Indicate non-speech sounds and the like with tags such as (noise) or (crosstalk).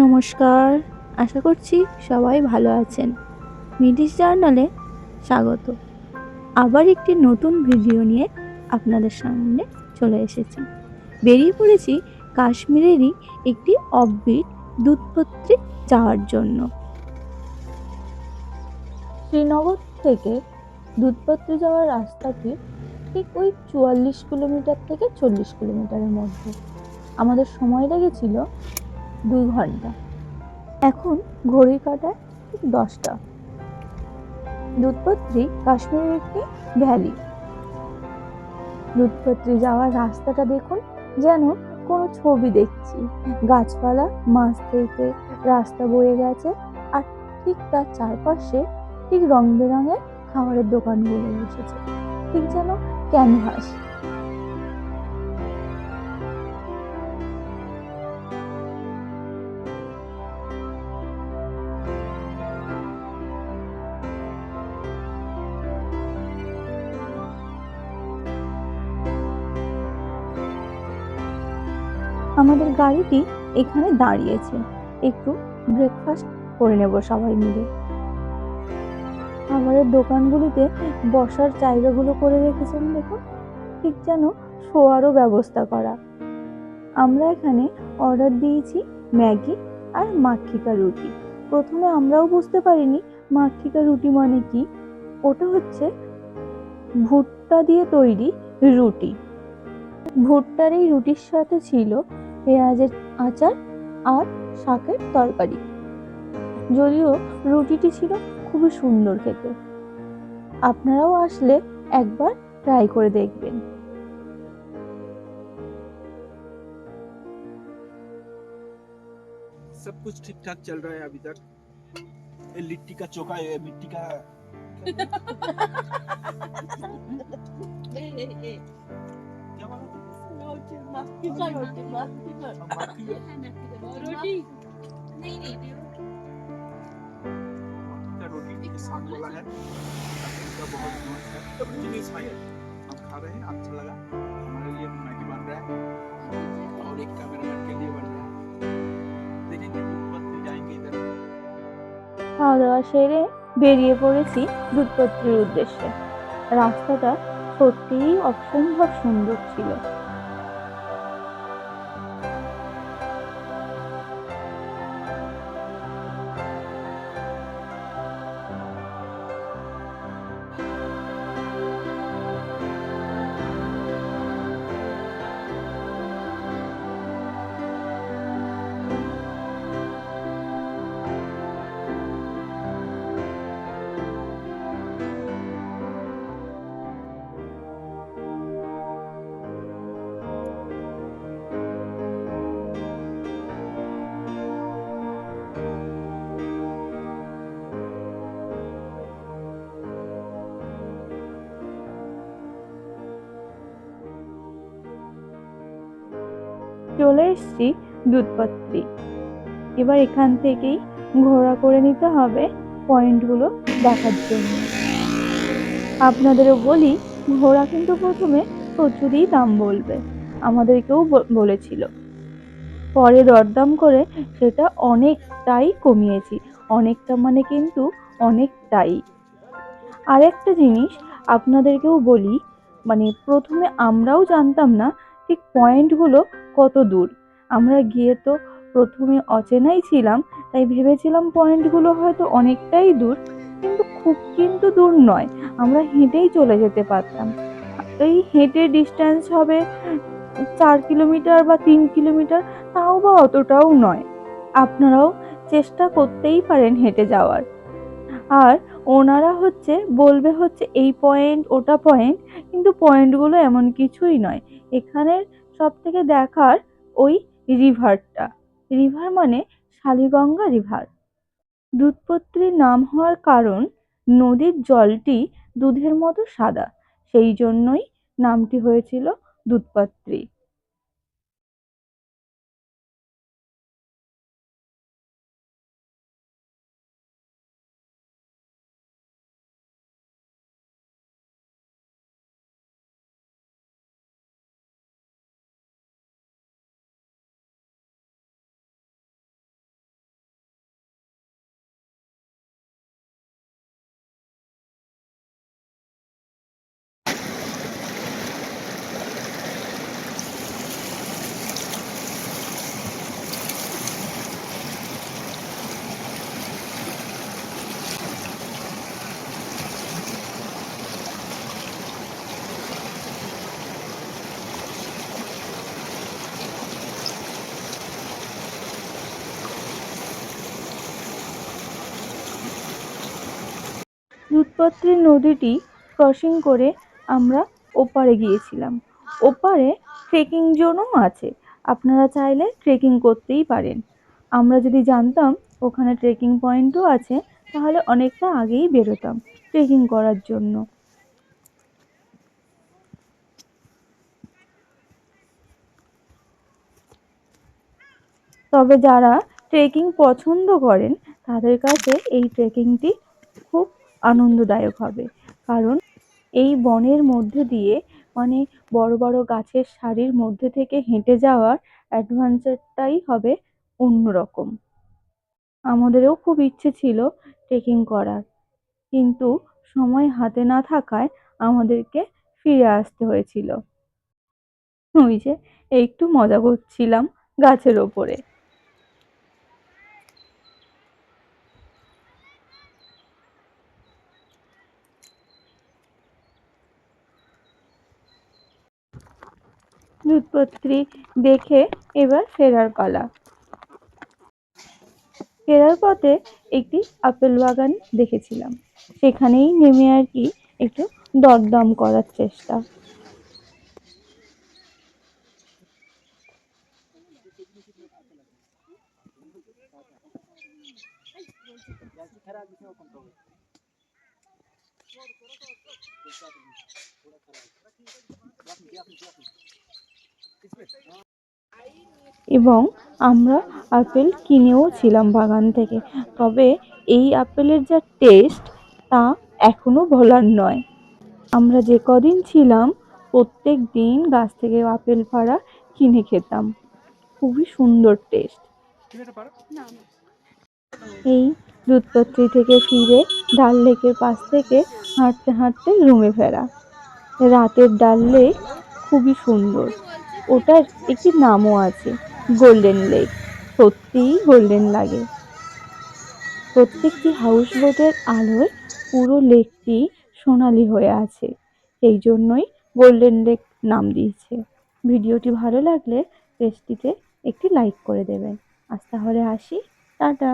নমস্কার। আশা করছি সবাই ভালো আছেন। মিডিস জার্নালে স্বাগত। আবার একটি নতুন ভিডিও নিয়ে আপনাদের সামনে চলে এসেছি। বেরিয়ে পড়েছি কাশ্মীরেরই একটি অফবিট দুধপত্রী যাওয়ার জন্য। শ্রীনগর থেকে দুধপত্রী যাওয়ার রাস্তাটি ঠিক ওই চুয়াল্লিশ কিলোমিটার থেকে চল্লিশ কিলোমিটারের মধ্যে। আমাদের সময় লেগেছিল দুই ঘণ্টা। এখন ঘড়ির কাটায় ঠিক দশটা। দুধপত্রী কাশ্মীরের একটি ভ্যালি। দুধপত্রী যাওয়ার রাস্তাটা দেখুন, যেন কোনো ছবি দেখছি। গাছপালা মাছ থেকে রাস্তা বয়ে গেছে, আর ঠিক তার চারপাশে ঠিক রং বেরঙের খাবারের দোকানগুলো বসেছে ঠিক যেন ক্যানভাস। আমাদের গাড়িটি এখানে দাঁড়িয়েছে। একটু ব্রেকফাস্ট করে নেব সবাই মিলে। আমাদের দোকানগুলিতে বসার জায়গাগুলো করে রেখেছেন দেখুন। ঠিক যেন শোয়ারও ব্যবস্থা করা। আমরা এখানে অর্ডার দিয়েছি ম্যাগি আর মাক্ষিকা রুটি। প্রথমে আমরাও বুঝতে পারিনি মাক্ষিকা রুটি মানে কি। ওটা হচ্ছে ভুট্টা দিয়ে তৈরি রুটি। ভুট্টার এই রুটির সাথে ছিল পেঁয়াজের আচার আর শাকের তরকারি যদিও রুটিটি ছিল খুবই সুন্দর খেতে আপনারাও আসলে একবার ট্রাই করে দেখবেন सब कुछ ठीक ठाक चल रहा है अभी तक ये लिट्टी का चोखा है मिट्टी का (laughs) क्या बोला? का रोटी के साथ बोला है इसका बहुत मस्त है तो जिनिस भाई हम खा रहे हैं अच्छा लगा हमारे लिए मैगी बन रहा है और एक कैमरामैन के लिए बन रहा है देखेंगे पत्नी जाएंगे इधर খাওয়া দাওয়া সেরে বেরিয়ে পড়েছি দুধপত্রির উদ্দেশ্যে রাস্তাটা সত্যিই অসম্ভব সুন্দর ছিল চলে এসেছি দুধপত্রি এবার এখান থেকেই ঘোরা করে নিতে হবে পয়েন্টগুলো দেখার জন্য। আপনাদেরও বলি, ঘোড়া কিন্তু প্রথমে প্রচুরই দাম বলবে, আমাদেরকেও বলেছিল। পরে দরদাম করে সেটা অনেকটাই কমিয়েছি, অনেকটা মানে কিন্তু অনেকটাই। আরেকটা জিনিস আপনাদেরকেও বলি মানে প্রথমে আমরাও জানতাম না ঠিক পয়েন্টগুলো কত দূর? আমরা গিয়ে তো প্রথমে অচেনাই ছিলাম, তাই ভেবেছিলাম পয়েন্টগুলো হয়তো অনেকটাই দূর, কিন্তু খুব কিন্তু দূর নয়। আমরা হেঁটেই চলে যেতে পারতাম। এই হেঁটে ডিস্টেন্স হবে চার কিলোমিটার বা তিন কিলোমিটার, তাও বা অতটাও নয়। আপনারাও চেষ্টা করতেই পারেন হেঁটে যাওয়ার। আর ওনারা হচ্ছে, বলবে হচ্ছে এই পয়েন্ট ওটা পয়েন্ট কিন্তু পয়েন্টগুলো এমন কিছুই নয়। এখানের সব থেকে দেখার ওই রিভারটা রিভার মানে শালিগঙ্গা রিভার দুধপত্রীর নাম হওয়ার কারণ নদীর জলটি দুধের মতো সাদা। সেই জন্যই নামটি হয়েছিল দুধপত্রী। দুধপত্রী নদীটি ক্রসিং করে আমরা ওপারে গিয়েছিলাম। ওপারে ট্রেকিং জোনও আছে। আপনারা চাইলে ট্রেকিং করতেই পারেন। আমরা যদি জানতাম ওখানে ট্রেকিং পয়েন্টও আছে, তাহলে অনেকটা আগেই বেরোতাম ট্রেকিং করার জন্য। তবে যারা ট্রেকিং পছন্দ করেন, তাদের কাছে এই ট্রেকিংটি আনন্দদায়ক হবে। কারণ এই বনের মধ্যে দিয়ে মানে বড় বড় গাছের সারির মধ্যে থেকে হেঁটে যাওয়ার অ্যাডভেঞ্চারটাই হবে অন্যরকম। আমাদেরও খুব ইচ্ছে ছিল ট্রেকিং করার। কিন্তু সময় হাতে না থাকায় আমাদেরকে ফিরে আসতে হয়েছিল। ওই যে একটু মজা করছিলাম গাছের ওপরে। দুধপত্রী দেখে এবার ফেরার পালা। ফেরার পথে একটি আপেল বাগান দেখেছিলাম। সেখানেই নেমে আর কি একটু দরদাম করার চেষ্টা। এবং আমরা আপেল কিনেও ছিলাম বাগান থেকে। তবে এই আপেলের যা টেস্ট তা এখনও ভোলার নয়। আমরা যে কদিন ছিলাম, প্রত্যেক দিন গাছ থেকে আপেল পাড়া কিনে খেতাম। খুবই সুন্দর টেস্ট এই দুধপত্রী থেকে ফিরে ডাল লেকের পাশ থেকে হাঁটতে হাঁটতে রুমে ফেরা। রাতের ডাল লেক খুবই সুন্দর। ওটার একটি নামও আছে গোল্ডেন লেক সত্যিই গোল্ডেন লাগে প্রত্যেকটি হাউস বোটের আলোয় পুরো লেকটি সোনালি হয়ে আছে। এই জন্যই গোল্ডেন লেক নাম দিয়েছে। ভিডিওটি ভালো লাগলে পেজটিতে একটি লাইক করে দেবেন। আজ তাহলে আসি। টাটা।